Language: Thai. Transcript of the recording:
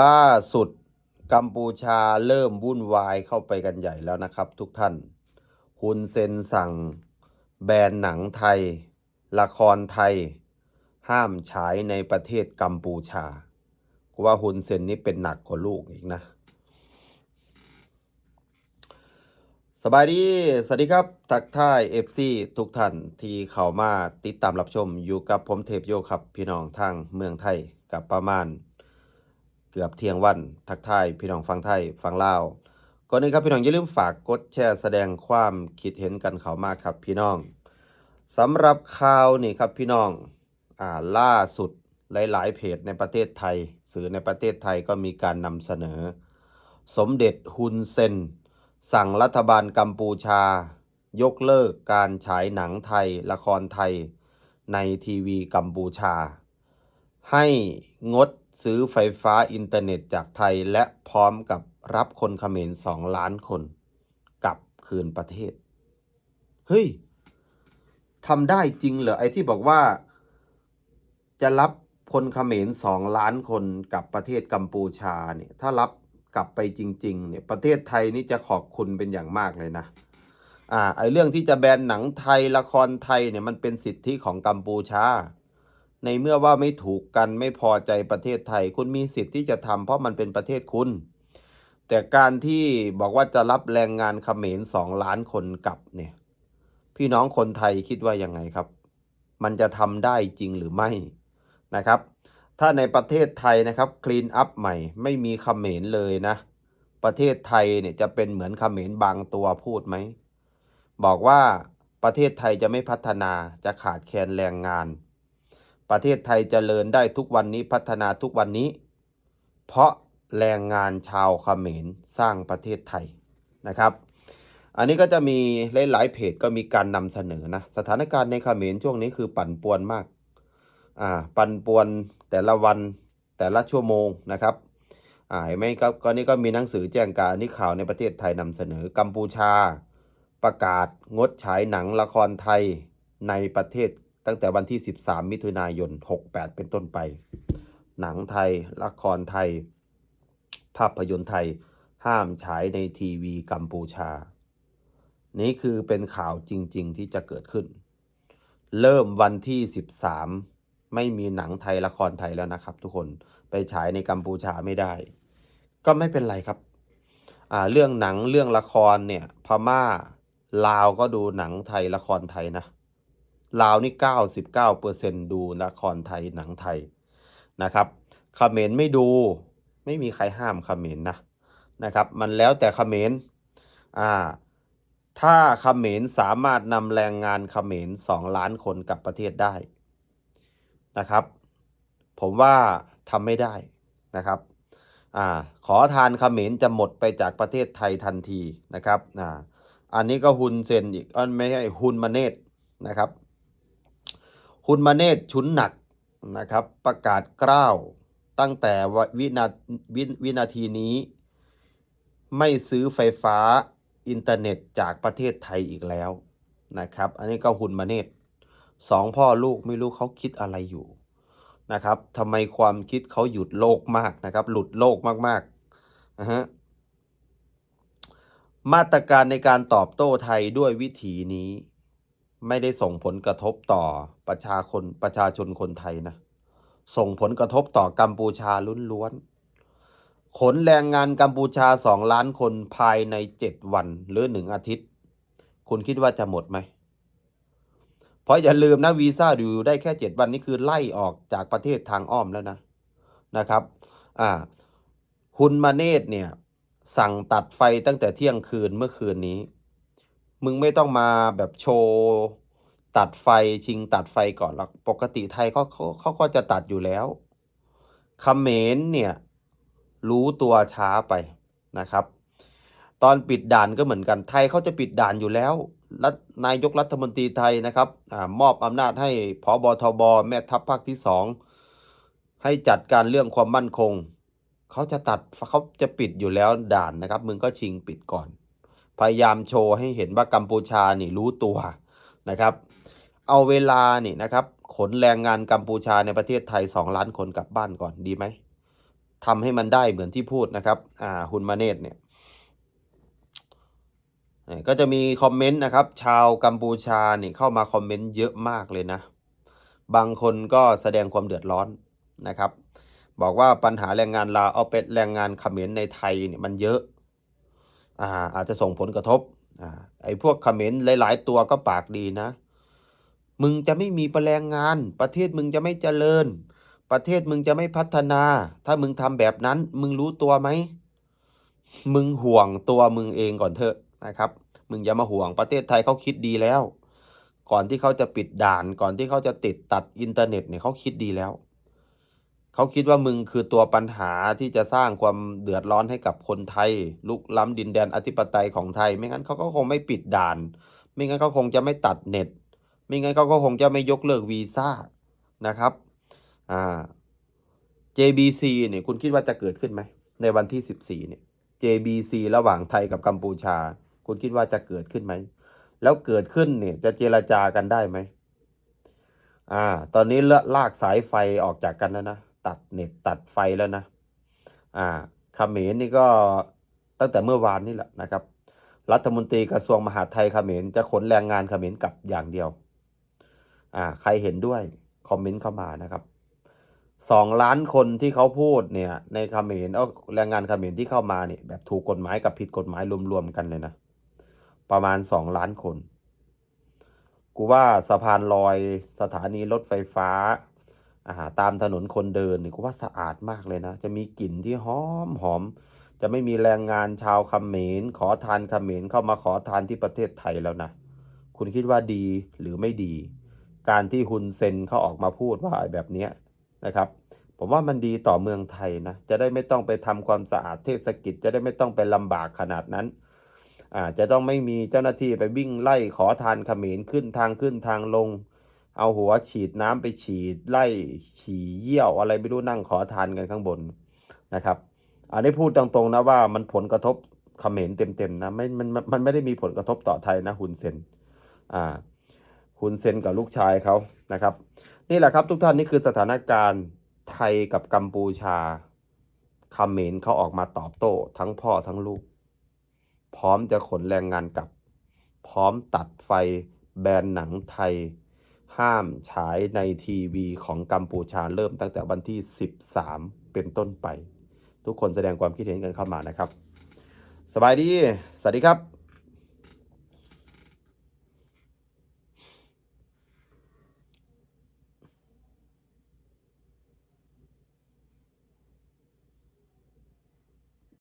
ล่าสุดกัมพูชาเริ่มวุ่นวายเข้าไปกันใหญ่แล้วนะครับทุกท่านฮุนเซนสั่งแบนหนังไทย ละครไทย ห้ามฉายในประเทศกัมพูชากูว่าฮุนเซนนี่เป็นหนักกว่าลูกอีกนะ สบายดี สวัสดีครับ ทักทายเอฟซีทุกท่านที่เข้ามาติดตามรับชมอยู่กับผมเทพโยครับ พี่น้องทางเมืองไทยกับประมาณ กือบเที่ยงวัน ทักทายพี่น้องฟังไทยฟังลาวก่อนอื่นครับพี่น้องอย่าลืมฝากกดแชร์แสดงความคิดเห็นกันเขามากครับพี่น้องสำหรับข่าวนี่ครับพี่น้องอ่าล่าสุดหลาย ๆ เพจในประเทศไทย สื่อในประเทศไทยก็มีการนำเสนอ สมเด็จฮุนเซน สั่งรัฐบาลกัมพูชา ยกเลิกการฉายหนังไทย ละครไทย ในทีวีกัมพูชา ให้งด ซื้อไฟฟ้าอินเทอร์เน็ตจากไทยและพร้อมกับรับคนเขมรสองล้านคนกลับคืนประเทศ เฮ้ยทำได้จริงเหรอไอ้ที่บอกว่า จะรับคนเขมรสองล้านคนกับประเทศกัมพูชาเนี่ยถ้ารับกลับไปจริง ๆ เนี่ยประเทศไทยนี่จะขอบคุณเป็นอย่างมากเลยนะอ่าไอเรื่องที่จะแบนหนังไทยละครไทยเนี่ยมันเป็นสิทธิของกัมพูชา ในเมื่อว่าไม่ถูกกันไม่พอใจประเทศไทย คุณมีสิทธิ์ที่จะทำเพราะมันเป็นประเทศคุณ แต่การที่บอกว่าจะรับแรงงานเขมรสองล้านคนกลับเนี่ย พี่น้องคนไทยคิดว่ายังไงครับ มันจะทำได้จริงหรือไม่นะครับ ถ้าในประเทศไทยนะครับคลีนอัพใหม่ ไม่มีเขมรเลยนะ ประเทศไทยเนี่ยจะเป็นเหมือนเขมรบางตัวพูดไหมบอกว่าประเทศไทยจะไม่พัฒนาจะขาดแคลนแรงงาน ประเทศไทยเจริญได้ทุกวันนี้พัฒนาทุกวันนี้ เพราะแรงงานชาวเขมรสร้างประเทศไทยนะครับ อันนี้ก็จะมีหลายๆเพจก็มีการนำเสนอนะสถานการณ์ในเขมรช่วงนี้คือปั่นป่วนมากอ่าปั่นป่วนแต่ละวันแต่ละชั่วโมงนะครับอ่าเห็นไหมครับก็นี่ก็มีหนังสือแจ้งการนี่ข่าวในประเทศไทยนำเสนอกัมพูชา ประกาศงดฉายหนังละครไทยในประเทศ ตั้งแต่วันที่ 13 มิถุนายน 68 เป็นต้นไป หนังไทย ละครไทย ภาพยนตร์ไทย ห้ามฉายในทีวีกัมพูชา นี่คือเป็นข่าวจริง ๆ ที่จะเกิดขึ้น เริ่มวันที่ 13 ไม่มีหนังไทยละครไทยแล้วนะครับ ทุกคน ไปฉายในกัมพูชาไม่ได้ ก็ไม่เป็นไรครับ เรื่องหนังเรื่องละครเนี่ย พม่า ลาวก็ดูหนังไทยละครไทยนะ ลาวนี่ 99%ดูละครไทยหนังไทยนะครับเขมรไม่ดูไม่มีใครห้ามเขมรนะนะครับมันแล้วแต่เขมรอ่าถ้าเขมรสามารถนำแรงงานเขมร2ล้านคนกลับประเทศได้นะครับ ผมว่าทำไม่ได้นะครับอ่าขอทานเขมรจะหมดไปจากประเทศไทยทันทีนะครับอ่าอันนี้ก็ฮุนเซนอีกอันไม่ใช่ฮุนมาเนตนะครับ ฮุนมาเนตชุนหนักนะครับ ประกาศกล้าวตั้งแต่วินาวิวินาทีนี้ ไม่ซื้อไฟฟ้าอินเทอร์เน็ตจากประเทศไทยอีกแล้วนะครับ อันนี้ก็ฮุนมาเนตสองพ่อลูกไม่รู้เขาคิดอะไรอยู่นะครับทำไมความคิดเขาหยุดโลกมากนะครับ หลุดโลกมากๆนะฮะมาตรการในการตอบโต้ไทยด้วยวิธีนี้ ไม่ได้ส่งผลกระทบต่อประชาคนประชาชนคนไทยนะ ส่งผลกระทบต่อกัมพูชาล้วนๆ ขนแรงงานกัมพูชาสองล้านคนภายในเจ็ดวันหรือหนึ่งอาทิตย์ คุณคิดว่าจะหมดไหม เพราะอย่าลืมนะวีซ่าอยู่ได้แค่เจ็ดวันนี้คือไล่ออกจากประเทศทางอ้อมแล้วนะนะครับ อ่าฮุนมาเนตเนี่ย สั่งตัดไฟตั้งแต่เที่ยงคืนเมื่อคืนนี้ มึงไม่ต้องมาแบบโชว์ตัดไฟชิงตัดไฟก่อนหรอกปกติไทยเขาเขาเขาก็จะตัดอยู่แล้วเขมรเนี่ย รู้ตัวช้าไปนะครับ ตอนปิดด่านก็เหมือนกันไทยเขาจะปิดด่านอยู่แล้วรัฐนายกรัฐมนตรีไทยนะครับอมอบอำนาจให้พบทบแม่ทัพภาคที่สองให้จัดการเรื่องความมั่นคง เขาจะตัดเขาจะปิดอยู่แล้วด่านนะครับ มึงก็ชิงปิดก่อน พยายามโชว์ให้เห็นว่ากัมพูชานี่รู้ตัวนะครับ เอาเวลานี่นะครับ ขนแรงงานกัมพูชาในประเทศไทยสองล้านคนกลับบ้านก่อนดีไหมทำให้มันได้เหมือนที่พูดนะครับอ่าฮุนมาเนตเนี่ยก็จะมีคอมเมนต์นะครับ ชาวกัมพูชาเนี่ยเข้ามาคอมเมนต์เยอะมากเลยนะ บางคนก็แสดงความเดือดร้อนนะครับ บอกว่าปัญหาแรงงานลาเอาเป็นแรงงานเขมรในไทยเนี่ยมันเยอะ อาจจะส่งผลกระทบอ่าไอ้พวกคอมเขมรหลาย ๆ ตัวก็ปากดีนะ มึงจะไม่มีแรงงาน ประเทศมึงจะไม่เจริญ ประเทศมึงจะไม่พัฒนา ถ้ามึงทำแบบนั้น มึงรู้ตัวไหม มึงห่วงตัวมึงเองก่อนเถอะนะครับ มึงอย่ามาห่วงประเทศไทยเขาคิดดีแล้ว ก่อนที่เขาจะปิดด่าน ก่อนที่เขาจะติดตัดอินเทอร์เน็ตเนี่ยเขาคิดดีแล้ว เขาคิดว่ามึงคือตัวปัญหาที่จะสร้างความเดือดร้อนให้กับคนไทย ลุกล้ำดินแดนอธิปไตยของไทย ไม่งั้นเขาก็คงไม่ปิดด่าน ไม่งั้นเขาคงจะไม่ตัดเน็ต ไม่งั้นเขาก็คงจะไม่ยกเลิกวีซ่านะครับอ่า JBC เนี่ยคุณคิดว่าจะเกิดขึ้นไหมในวันที่ 14เนี่ย JBC ระหว่างไทยกับกัมพูชา คุณคิดว่าจะเกิดขึ้นไหม แล้วเกิดขึ้นเนี่ยจะเจรจากันได้ไหมอ่า ตอนนี้เลลากสายไฟออกจากกันแล้วนะ ตัดเน็ตตัดไฟแล้วนะ อ่าเขมรนี่ก็ตั้งแต่เมื่อวานนี่แหละนะครับ รัฐมนตรีกระทรวงมหาดไทยเขมรจะขนแรงงานเขมรกลับอย่างเดียว อ่า ใครเห็นด้วย คอมเมนต์เข้ามานะครับสองล้านคนที่เขาพูดเนี่ย ในเขมรเอาแรงงานเขมรที่เข้ามาเนี่ยแบบถูกกฎหมายกับผิดกฎหมายรวมๆกันเลยนะ ประมาณสองล้านคน กูว่าสะพานลอยสถานีรถไฟฟ้า อ่าตามถนนคนเดินเนี่ยกูว่าสะอาดมากเลยนะ จะมีกลิ่นที่หอมหอม จะไม่มีแรงงานชาวเขมรขอทานเขมรเข้ามาขอทานที่ประเทศไทยแล้วนะ คุณคิดว่าดีหรือไม่ดี การที่ฮุนเซนเขาออกมาพูดว่าแบบนี้นะครับผมว่ามันดีต่อเมืองไทยนะ จะได้ไม่ต้องไปทำความสะอาดเทศกิจ จะได้ไม่ต้องไปลำบากขนาดนั้นอาจะต้องไม่มีเจ้าหน้าที่ไปวิ่งไล่ขอทานเขมรขึ้นทางขึ้นทางลง เอาหัวฉีดน้ำไปฉีดไล่ฉี่เยี่ยวอะไรไม่รู้นั่งขอทานกันข้างบนนะครับ อันนี้พูดตรงๆนะว่ามันผลกระทบเขมรเต็มๆนะไม่มันมันมันไม่ได้มีผลกระทบต่อไทยนะฮุนเซนอ่าฮุนเซนกับลูกชายเขานะครับ นี่แหละครับทุกท่านนี่คือสถานการณ์ไทยกับกัมพูชาเขมรเขาออกมาตอบโต้ทั้งพ่อทั้งลูก พร้อมจะขนแรงงานกลับ พร้อมตัดไฟแบนหนังไทย ห้ามฉายในทีวีของกัมพูชาเริ่มตั้งแต่วันที่ 13 เป็นต้นไป ทุกคนแสดงความคิดเห็นกันเข้ามานะครับ สบายดี สวัสดีครับ